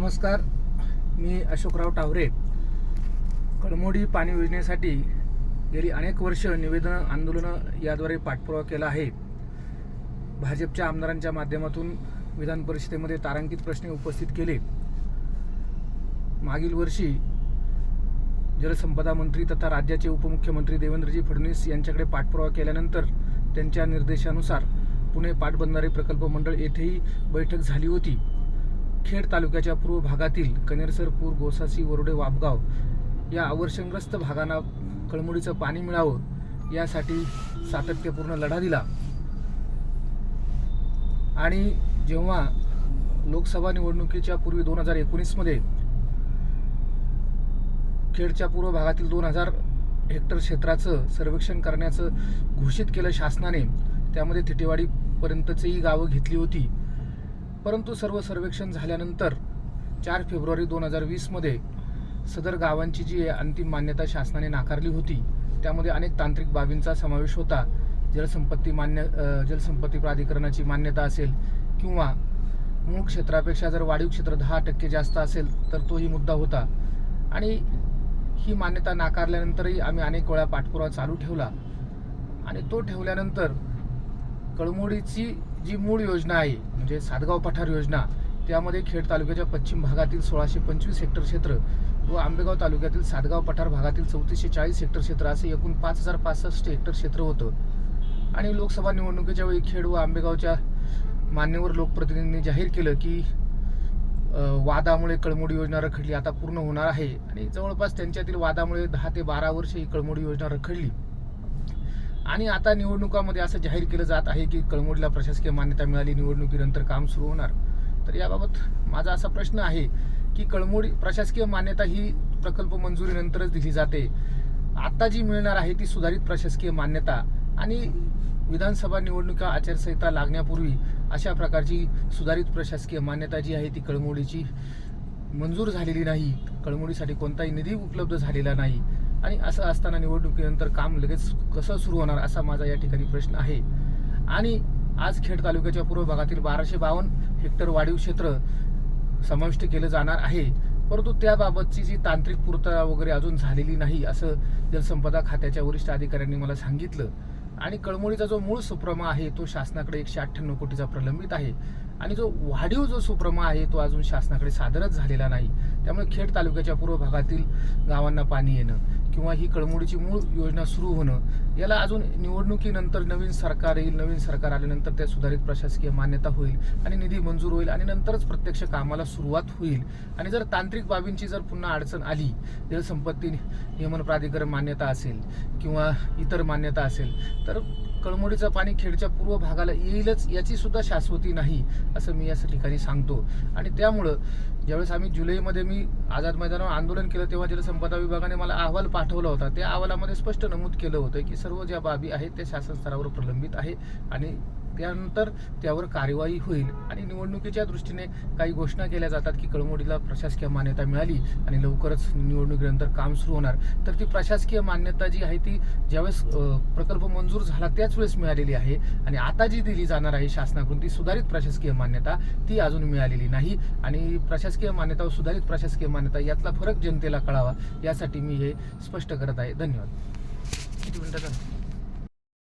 नमस्कार. मी अशोकराव टावरे. कळमोडी पाणी योजनेसाठी गेली अनेक वर्ष निवेदनं आंदोलनं याद्वारे पाठपुरावा केला आहे. भाजपच्या आमदारांच्या माध्यमातून विधान परिषदेमध्ये तारांकित प्रश्न उपस्थित केले. मागील वर्षी जलसंपदा मंत्री तथा राज्याचे उपमुख्यमंत्री देवेंद्रजी फडणवीस यांच्याकडे पाठपुरावा केल्यानंतर त्यांच्या निर्देशानुसार पुणे पाटबंधारे प्रकल्प मंडळ येथेही बैठक झाली होती. खेड तालुक्याच्या पूर्व भागातील कनेरसरपूर गोसासी वरोडे वापगाव या अवर्षणग्रस्त भागांना कळमुडीचं पाणी मिळावं यासाठी सातत्यपूर्ण लढा दिला. आणि जेव्हा लोकसभा निवडणुकीच्या पूर्वी दोन हजार एकोणीसमध्ये खेडच्या पूर्व भागातील दोन हजार हेक्टर क्षेत्राचं सर्वेक्षण करण्याचं घोषित केलं शासनाने त्यामध्ये थिटेवाडीपर्यंतचीही गावं घेतली होती. परंतु सर्व सर्वेक्षण झाल्यानंतर चार फेब्रुवारी दोन हजार वीसमध्ये सदर गावांची जी अंतिम मान्यता शासनाने नाकारली होती त्यामध्ये अनेक तांत्रिक बाबींचा समावेश होता. जलसंपत्ती मान्य जलसंपत्ती प्राधिकरणाची मान्यता असेल किंवा मूळ क्षेत्रापेक्षा जर वाढीव क्षेत्र दहा टक्के जास्त असेल तर तोही मुद्दा होता. आणि ही मान्यता नाकारल्यानंतरही आम्ही अनेक वेळा पाठपुरावा चालू ठेवला. आणि तो ठेवल्यानंतर कळमोडीची जी मूळ योजना आहे म्हणजे सातगाव पठार योजना त्यामध्ये खेड तालुक्याच्या पश्चिम भागातील सोळाशे पंचवीस हेक्टर क्षेत्र व आंबेगाव तालुक्यातील सातगाव पठार भागातील चौतीसशे चाळीस हेक्टर क्षेत्र असे एकूण पाच हजार पासष्ट हेक्टर क्षेत्र होतं. आणि लोकसभा निवडणुकीच्या वेळी खेड व आंबेगावच्या मान्यवर लोकप्रतिनिधींनी जाहीर केलं की वादामुळे कळमोडी योजना रखडली आता पूर्ण होणार आहे. आणि जवळपास त्यांच्यातील वादामुळे दहा ते बारा वर्ष ही कळमोडी योजना रखडली. आणि आता निवडणुकामध्ये असं जाहीर केलं जात आहे की कळमोडीला प्रशासकीय मान्यता मिळाली निवडणुकीनंतर काम सुरू होणार. तर याबाबत माझा असा प्रश्न आहे की कळमोडी प्रशासकीय मान्यता ही प्रकल्प मंजुरीनंतरच दिली जाते. आता जी मिळणार आहे ती सुधारित प्रशासकीय मान्यता आणि विधानसभा निवडणुका आचारसंहिता लागण्यापूर्वी अशा प्रकारची सुधारित प्रशासकीय मान्यता जी आहे ती कळमोडीची मंजूर झालेली नाही. कळमोडीसाठी कोणताही निधी उपलब्ध झालेला नाही. आणि असं असताना निवडणुकीनंतर काम लगेच कसं सुरू होणार असा माझा या ठिकाणी प्रश्न आहे. आणि आज खेड तालुक्याच्या पूर्व भागातील बाराशे बावन्न हेक्टर वाढीव क्षेत्र समाविष्ट केलं जाणार आहे. परंतु त्याबाबतची जी तांत्रिक पूर्तता वगैरे अजून झालेली नाही असं जलसंपदा खात्याच्या वरिष्ठ अधिकाऱ्यांनी मला सांगितलं. आणि कळमोळीचा जो मूळ सुप्रमा आहे तो शासनाकडे एकशे अठ्ठ्याण्णव कोटीचा प्रलंबित आहे. आणि जो वाढीव जो सुप्रमा आहे तो अजून शासनाकडे सादरच झालेला नाही. त्यामुळे खेड तालुक्याच्या पूर्व भागातील गावांना पाणी येणं किंवा ही कळमोडीची मूळ योजना सुरू होणं याला अजून निवडणुकीनंतर नवीन सरकार येईल नवीन सरकार आल्यानंतर त्या सुधारित प्रशासकीय मान्यता होईल आणि निधी मंजूर होईल आणि नंतरच प्रत्यक्ष कामाला सुरुवात होईल. आणि जर तांत्रिक बाबींची जर पुन्हा अडचण आली जलसंपत्ती नियमन प्राधिकरण मान्यता असेल किंवा इतर मान्यता असेल तर कळमोडीचं पाणी खेडच्या पूर्व भागाला येईलच याची सुद्धा शाश्वती नाही असं मी याच ठिकाणी सांगतो. आणि त्यामुळं ज्यावेळेस आम्ही जुलैमध्ये मी आझाद मैदानावर आंदोलन केलं तेव्हा जलसंपदा विभागाने मला अहवाल पाठवला होता. त्या अहवालामध्ये स्पष्ट नमूद केलं होतं की सर्व ज्या बाबी आहेत त्या शासन स्तरावर प्रलंबित आहे आणि त्यानंतर त्यावर कार्यवाही होईल. आणि निवडणुकीच्या दृष्टीने काही घोषणा केल्या जातात की कळमोडीला प्रशासकीय मान्यता मिळाली आणि लवकरच निवडणुकीनंतर काम सुरू होणार. तर ती प्रशासकीय मान्यता जी आहे ती ज्यावेळेस प्रकल्प मंजूर झाला त्याच वेळेस मिळालेली आहे आणि आता जी दिली जाणार आहे शासनाकडून ती सुधारित प्रशासकीय मान्यता ती अजून मिळालेली नाही. आणि प्रशासकीय मान्यता व सुधारित प्रशासकीय मान्यता यातला फरक जनतेला कळावा यासाठी मी हे स्पष्ट करत आहे. धन्यवाद. किती मिनिटं